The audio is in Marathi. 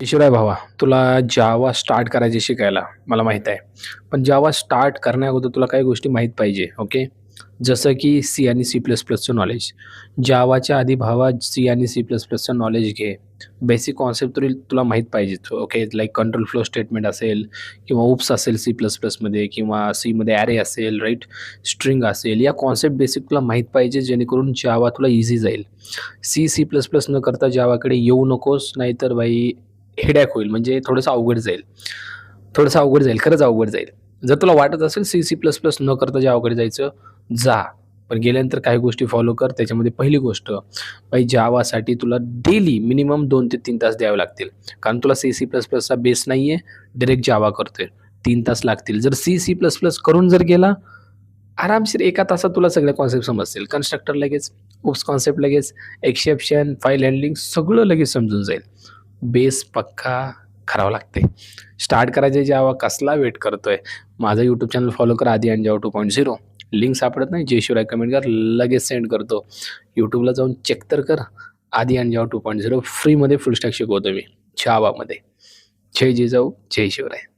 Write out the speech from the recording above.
शिवराय भावा तुला जावा स्टार्ट करायचे शिकायला मला माहीत आहे. पण जावा स्टार्ट करण्याअगोदर तुला काही गोष्टी माहीत पाहिजे ओके जसं की सी आणि सी प्लस प्लसचं नॉलेज जावाच्या आधी भावा सी आणि सी प्लस प्लसचं नॉलेज घे. बेसिक कॉन्सेप्ट तरी तुला माहीत पाहिजे okay like control flow statement असेल किंवा उप्स असेल सी प्लस प्लसमध्ये किंवा सीमध्ये ॲरे असेल राईट स्ट्रिंग असेल या कॉन्सेप्ट बेसिक तुला माहीत पाहिजे जेणेकरून जावा तुला इझी जाईल. सी सी प्लस प्लस न करता जावाकडे येऊ नकोस नाहीतर बाई हेडॅक होईल म्हणजे थोडंसं अवघड जाईल. थोडंसं अवघड जाईल खरंच अवघड जाईल. जर तुला वाटत असेल सी सी प्लस प्लस न करता जावाकडे जायचं जा. पण गेल्यानंतर काही गोष्टी फॉलो कर. त्याच्यामध्ये पहिली गोष्ट बाई जावासाठी तुला डेली मिनिमम दोन ते तीन तास द्यावे लागतील. कारण तुला सी सी प्लस प्लसचा बेस नाही आहे डिरेक्ट जावा करतोय. तीन तास लागतील. जर सी सी प्लस प्लस करून जर गेला आरामशीर एका तासात तुला सगळ्या कॉन्सेप्ट समजतील. कन्स्ट्रक्टर लगेच उप्स कॉन्सेप्ट लगेच एक्सेप्शन फाईल हँडलिंग सगळं लगेच समजून जाईल. बेस पक्का करावं लागते स्टार्ट करायचे जेव्हा कसला वेट करतोय. माझं यूट्यूब चॅनल फॉलो करा आधी अँड जेव्हा टू पॉईंट झिरो लिंक सापडत नाही जेशिवाय कमेंट कर लगेच सेंड करतो. यूट्यूबला जाऊन चेक तर कर आधी अँड जेव्हा टू पॉईंट झिरो फ्रीमध्ये फुल स्टॅक शिकवतो मी. छावामध्ये जय जिजाऊ जय शिवराय.